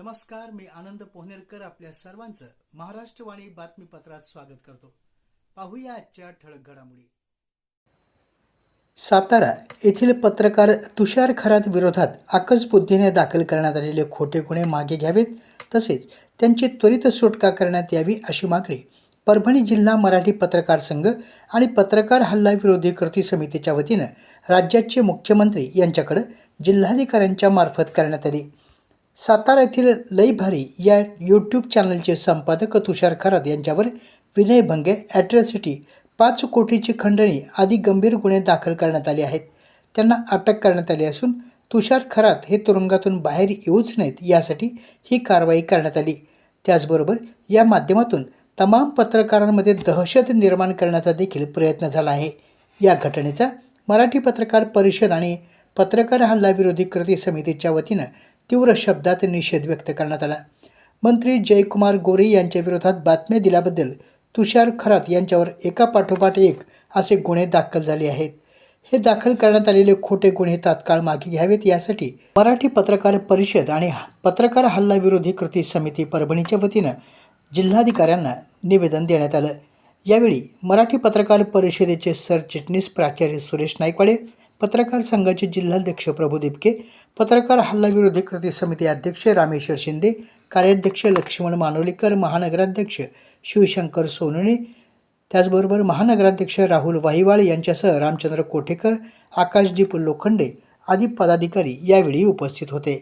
नमस्कार मी आनंद पोहनेरकर आपल्या सर्वांचं महाराष्ट्रवाणी बातमीपत्रात स्वागत करतो. पाहूया आजच्या ठळक घडामोडी. सातारा येथील पत्रकार तुषार खरात विरोधात आकस बुद्धीने दाखल करण्यात आलेले खोटे गुन्हे मागे घ्यावेत तसेच त्यांची त्वरित सुटका करण्यात यावी अशी मागणी परभणी जिल्हा मराठी पत्रकार संघ आणि पत्रकार हल्ला विरोधी कृती समितीच्या वतीनं राज्याचे मुख्यमंत्री यांच्याकडे जिल्हाधिकाऱ्यांच्या मार्फत करण्यात आली. सातारा येथील लई भारी या यूट्यूब चॅनलचे संपादक तुषार खरात यांच्यावर विनयभंगे ॲट्रॉसिटी पाच कोटीची खंडणी आदी गंभीर गुन्हे दाखल करण्यात आले आहेत. त्यांना अटक करण्यात आली असून तुषार खरात हे तुरुंगातून बाहेर येऊच नयेत यासाठी ही कारवाई करण्यात आली. त्याचबरोबर या माध्यमातून तमाम पत्रकारांमध्ये दहशत निर्माण करण्याचा देखील प्रयत्न झाला आहे. या घटनेचा मराठी पत्रकार परिषद आणि पत्रकार हल्ला विरोधी कृती समितीच्या वतीनं तीव्र शब्दात निषेध व्यक्त करण्यात आला. मंत्री जयकुमार गोरे यांच्या विरोधात बातम्या दिल्याबद्दल तुषार खरात यांच्यावर एका पाठोपाठ एक असे गुन्हे दाखल झाले आहेत. हे दाखल करण्यात आलेले खोटे गुन्हे तात्काळ मागे घ्यावेत यासाठी मराठी पत्रकार परिषद आणि पत्रकार हल्ला विरोधी कृती समिती परभणीच्या वतीनं जिल्हाधिकाऱ्यांना निवेदन देण्यात आलं. यावेळी मराठी पत्रकार परिषदेचे सरचिटणीस प्राचार्य सुरेश नाईकवाडे पत्रकार संघाचे जिल्हाध्यक्ष प्रभू दिपके पत्रकार हल्ला विरोधी कृती समिती अध्यक्ष रामेश्वर शिंदे कार्याध्यक्ष लक्ष्मण मानोलीकर महानगराध्यक्ष शिवशंकर सोनणे त्याचबरोबर महानगराध्यक्ष राहुल वाहिवाळ यांच्यासह रामचंद्र कोठेकर आकाशदीप लोखंडे आदी पदाधिकारी यावेळी उपस्थित होते.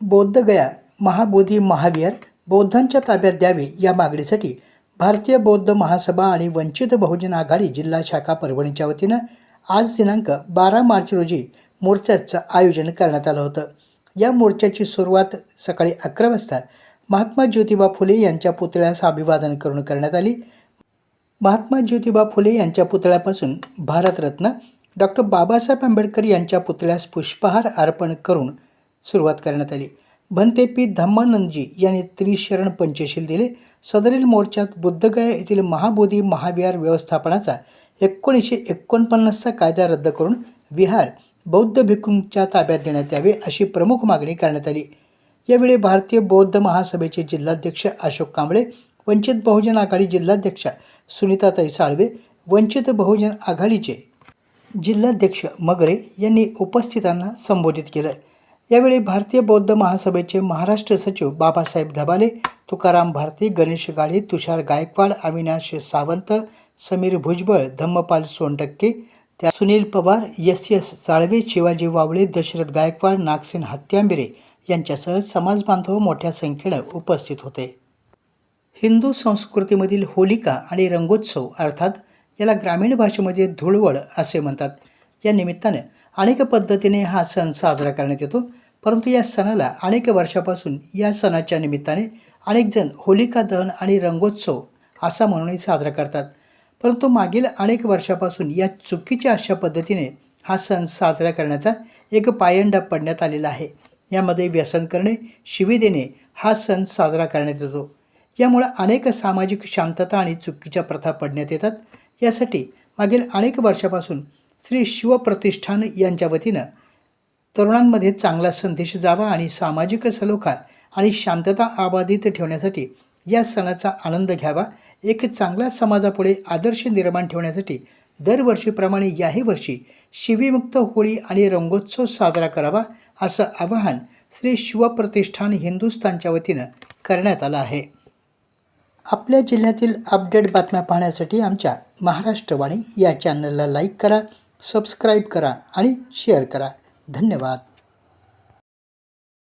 बौद्धगया महाबोधी महावीर बौद्धांच्या ताब्यात द्यावे या मागणीसाठी भारतीय बौद्ध महासभा आणि वंचित बहुजन आघाडी जिल्हा शाखा परभणीच्या वतीनं आज दिनांक बारा मार्च रोजी मोर्चाचं आयोजन करण्यात आलं होतं. या मोर्चाची सुरुवात सकाळी अकरा वाजता महात्मा ज्योतिबा फुले यांच्या पुतळ्यास अभिवादन करून करण्यात आली. महात्मा ज्योतिबा फुले यांच्या पुतळ्यापासून भारतरत्न डॉक्टर बाबासाहेब आंबेडकर यांच्या पुतळ्यास पुष्पहार अर्पण करून सुरुवात करण्यात आली. भंते पी धम्मानंदजी यांनी त्रिशरण पंचशील दिले. सदरील मोर्चात बुद्धगया येथील महाबोधी महाविहार व्यवस्थापनाचा एकोणीसशे एकोणपन्नासचा कायदा रद्द करून विहार बौद्ध भिक्खूंच्या ताब्यात देण्यात यावे अशी प्रमुख मागणी करण्यात आली. यावेळी भारतीय बौद्ध महासभेचे जिल्हाध्यक्ष अशोक कांबळे वंचित बहुजन आघाडी जिल्हाध्यक्षा सुनीताताई साळवे वंचित बहुजन आघाडीचे जिल्हाध्यक्ष मगरे यांनी उपस्थितांना संबोधित केलं. यावेळी भारतीय बौद्ध महासभेचे महाराष्ट्र सचिव बाबासाहेब धबाले तुकाराम भारती गणेश गाळे तुषार गायकवाड अविनाश सावंत समीर भुजबळ धम्मपाल सोनटक्के त्या सुनील पवार एस एस साळवे शिवाजी वावळे दशरथ गायकवाड नागसेन हत्यांबिरे यांच्यासह समाजबांधव मोठ्या संख्येनं उपस्थित होते. हिंदू संस्कृतीमधील होलिका आणि रंगोत्सव अर्थात याला ग्रामीण भाषेमध्ये धुळवड असे म्हणतात. या निमित्तानं अनेक पद्धतीने हा सण साजरा करण्यात येतो परंतु या सणाला अनेक वर्षापासून या सणाच्या निमित्ताने अनेकजण होलिका दहन आणि रंगोत्सव असा म्हणूनही साजरा करतात. परंतु मागील अनेक वर्षापासून या चुकीच्या अशा पद्धतीने हा सण साजरा करण्याचा एक पायंडा पडण्यात आलेला आहे. यामध्ये व्यसन करणे शिवी देणे हा सण साजरा करण्यात येतो. यामुळे अनेक सामाजिक शांतता आणि चुकीच्या प्रथा पडण्यात येतात. यासाठी मागील अनेक वर्षापासून श्री शिवप्रतिष्ठान यांच्या वतीनं तरुणांमध्ये चांगला संदेश जावा आणि सामाजिक सलोखा आणि शांतता आबाधित ठेवण्यासाठी या सणाचा आनंद घ्यावा. एक चांगला समाजापुढे आदर्श निर्माण ठेवण्यासाठी दरवर्षीप्रमाणे याही वर्षी शिवीमुक्त होळी आणि रंगोत्सव साजरा करावा असं आवाहन श्री शिवप्रतिष्ठान हिंदुस्थानच्या वतीनं करण्यात आलं आहे. आपल्या जिल्ह्यातील अपडेट बातम्या पाहण्यासाठी आमच्या महाराष्ट्रवाणी या चॅनलला लाईक करा सबस्क्राईब करा आणि शेअर करा. धन्यवाद.